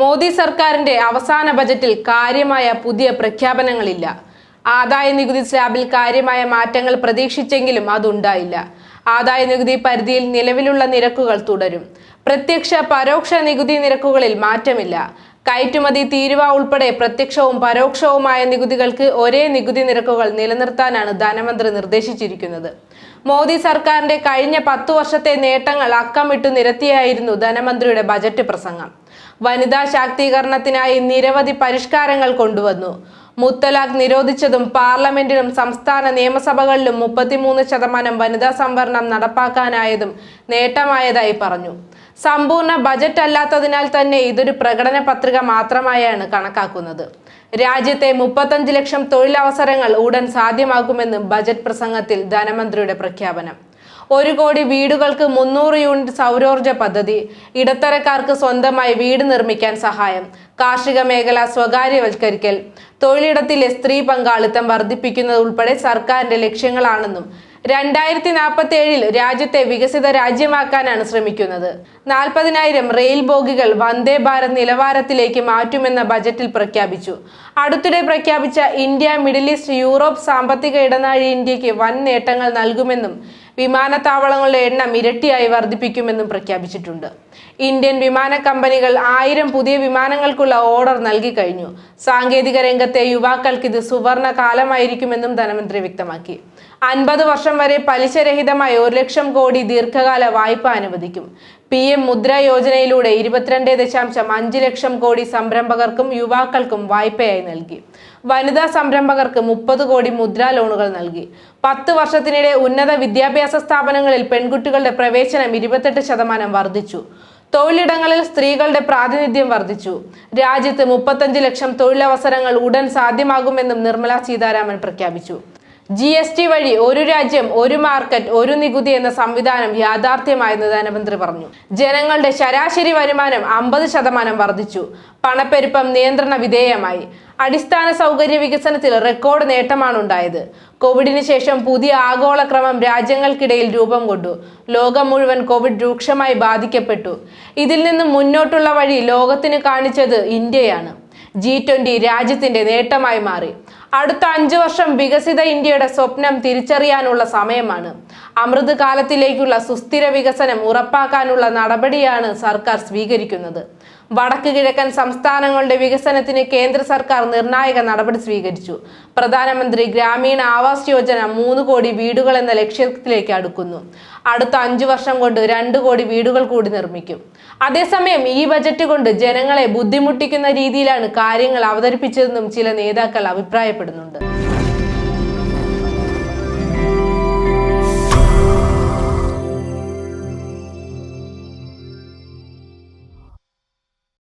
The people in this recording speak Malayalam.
മോദി സർക്കാരിന്റെ അവസാന ബജറ്റിൽ കാര്യമായ പുതിയ പ്രഖ്യാപനങ്ങളില്ല. ആദായ നികുതി സ്ലാബിൽ കാര്യമായ മാറ്റങ്ങൾ പ്രതീക്ഷിച്ചെങ്കിലും അതുണ്ടായില്ല. ആദായ നികുതി പരിധിയിൽ നിലവിലുള്ള നിരക്കുകൾ തുടരും. പ്രത്യക്ഷ പരോക്ഷ നികുതി നിരക്കുകളിൽ മാറ്റമില്ല. കയറ്റുമതി തീരുവ ഉൾപ്പെടെ പ്രത്യക്ഷവും പരോക്ഷവുമായ നികുതികൾക്ക് ഒരേ നികുതി നിരക്കുകൾ നിലനിർത്താനാണ് ധനമന്ത്രി നിർദ്ദേശിച്ചിരിക്കുന്നത്. മോദി സർക്കാരിന്റെ കഴിഞ്ഞ പത്തു വർഷത്തെ നേട്ടങ്ങൾ അക്കമിട്ടു നിരത്തിയായിരുന്നു ധനമന്ത്രിയുടെ ബജറ്റ് പ്രസംഗം. വനിതാ ശാക്തീകരണത്തിനായി നിരവധി പരിഷ്കാരങ്ങൾ കൊണ്ടുവന്നു. മുത്തലാഖ് നിരോധിച്ചതും പാർലമെന്റിലും സംസ്ഥാന നിയമസഭകളിലും മുപ്പത്തിമൂന്ന് ശതമാനം വനിതാ സംവരണം നടപ്പാക്കാനായതും നേട്ടമായതായി പറഞ്ഞു. സമ്പൂർണ ബജറ്റ് അല്ലാത്തതിനാൽ തന്നെ ഇതൊരു പ്രകടന പത്രിക മാത്രമായാണ് കണക്കാക്കുന്നത്. രാജ്യത്തെ മുപ്പത്തഞ്ച് ലക്ഷം തൊഴിലവസരങ്ങൾ ഉടൻ സാധ്യമാക്കുമെന്ന് ബജറ്റ് പ്രസംഗത്തിൽ ധനമന്ത്രിയുടെ പ്രഖ്യാപനം. ഒരു കോടി വീടുകൾക്ക് മുന്നൂറ് യൂണിറ്റ് സൗരോർജ പദ്ധതി ഇടത്തരക്കാർക്ക് സ്വന്തമായി വീട് നിർമ്മിക്കാൻ സഹായം കാർഷിക മേഖല സ്വകാര്യവൽക്കരിക്കൽ തൊഴിലിടത്തിലെ സ്ത്രീ പങ്കാളിത്തം വർദ്ധിപ്പിക്കുന്നത് ഉൾപ്പെടെ സർക്കാരിന്റെ ലക്ഷ്യങ്ങളാണെന്നും രണ്ടായിരത്തി നാൽപ്പത്തി ഏഴിൽ രാജ്യത്തെ വികസിത രാജ്യമാക്കാനാണ് ശ്രമിക്കുന്നത്. നാൽപ്പതിനായിരം റെയിൽ ബോഗികൾ വന്ദേ ഭാരത് നിലവാരത്തിലേക്ക് മാറ്റുമെന്ന ബജറ്റിൽ പ്രഖ്യാപിച്ചു. അടുത്തിടെ പ്രഖ്യാപിച്ച ഇന്ത്യ മിഡിൽ ഈസ്റ്റ് യൂറോപ്പ് സാമ്പത്തിക ഇടനാഴി ഇന്ത്യയ്ക്ക് വൻ നേട്ടങ്ങൾ നൽകുമെന്നും വിമാനത്താവളങ്ങളുടെ എണ്ണം ഇരട്ടിയായി വർദ്ധിപ്പിക്കുമെന്നും പ്രഖ്യാപിച്ചിട്ടുണ്ട്. ഇന്ത്യൻ വിമാന കമ്പനികൾ ആയിരം പുതിയ വിമാനങ്ങൾക്കുള്ള ഓർഡർ നൽകി കഴിഞ്ഞു. സാങ്കേതിക രംഗത്തെ യുവാക്കൾക്ക് ഇത് സുവർണ കാലമായിരിക്കുമെന്നും ധനമന്ത്രി വ്യക്തമാക്കി. അൻപത് വർഷം വരെ പലിശരഹിതമായ ഒരു ലക്ഷം കോടി ദീർഘകാല വായ്പ അനുവദിക്കും. പി എം മുദ്ര യോജനയിലൂടെ ഇരുപത്തിരണ്ട് ദശാംശം അഞ്ച് ലക്ഷം കോടി സംരംഭകർക്കും യുവാക്കൾക്കും വായ്പയായി നൽകി. വനിതാ സംരംഭകർക്ക് മുപ്പത് കോടി മുദ്രാ ലോണുകൾ നൽകി. പത്ത് വർഷത്തിനിടെ ഉന്നത വിദ്യാഭ്യാസ സ്ഥാപനങ്ങളിൽ പെൺകുട്ടികളുടെ പ്രവേശനം ഇരുപത്തെട്ട് ശതമാനം വർദ്ധിച്ചു. തൊഴിലിടങ്ങളിൽ സ്ത്രീകളുടെ പ്രാതിനിധ്യം വർദ്ധിച്ചു. രാജ്യത്ത് മുപ്പത്തഞ്ച് ലക്ഷം തൊഴിലവസരങ്ങൾ ഉടൻ സാധ്യമാകുമെന്നും നിർമ്മല സീതാരാമൻ പ്രഖ്യാപിച്ചു. ജി എസ് ടി വഴി ഒരു രാജ്യം ഒരു മാർക്കറ്റ് ഒരു നികുതി എന്ന സംവിധാനം യാഥാർത്ഥ്യമായെന്ന് ധനമന്ത്രി പറഞ്ഞു. ജനങ്ങളുടെ ശരാശരി വരുമാനം അമ്പത് ശതമാനം വർദ്ധിച്ചു. പണപ്പെരുപ്പം നിയന്ത്രണ വിധേയമായി. അടിസ്ഥാന സൗകര്യ വികസനത്തിൽ റെക്കോർഡ് നേട്ടമാണ് ഉണ്ടായത് കോവിഡിന് ശേഷം പുതിയ ആഗോളക്രമം രാജ്യങ്ങൾക്കിടയിൽ രൂപം കൊണ്ടു. ലോകം മുഴുവൻ കോവിഡ് രൂക്ഷമായി ബാധിക്കപ്പെട്ടു. ഇതിൽ നിന്നും മുന്നോട്ടുള്ള വഴി ലോകത്തിന് കാണിച്ചത് ഇന്ത്യയാണ്. ജി ട്വന്റി രാജ്യത്തിന്റെ നേട്ടമായി മാറി. അടുത്ത അഞ്ചു വർഷം വികസിത ഇന്ത്യയുടെ സ്വപ്നം തിരിച്ചറിയാനുള്ള സമയമാണ്. അമൃത് കാലത്തിലേക്കുള്ള സുസ്ഥിര വികസനം ഉറപ്പാക്കാനുള്ള നടപടിയാണ് സർക്കാർ സ്വീകരിക്കുന്നത്. വടക്ക് കിഴക്കൻ സംസ്ഥാനങ്ങളുടെ വികസനത്തിന് കേന്ദ്ര സർക്കാർ നിർണായക നടപടി സ്വീകരിച്ചു. പ്രധാനമന്ത്രി ഗ്രാമീണ ആവാസ് യോജന മൂന്ന് കോടി വീടുകൾ എന്ന ലക്ഷ്യത്തിലേക്ക് അടുക്കുന്നു. അടുത്ത അഞ്ചു വർഷം കൊണ്ട് രണ്ട് കോടി വീടുകൾ കൂടി നിർമ്മിക്കും. അതേസമയം ഈ ബജറ്റ് കൊണ്ട് ജനങ്ങളെ ബുദ്ധിമുട്ടിക്കുന്ന രീതിയിലാണ് കാര്യങ്ങൾ അവതരിപ്പിച്ചതെന്നും ചില നേതാക്കൾ അഭിപ്രായപ്പെടുന്നുണ്ട്.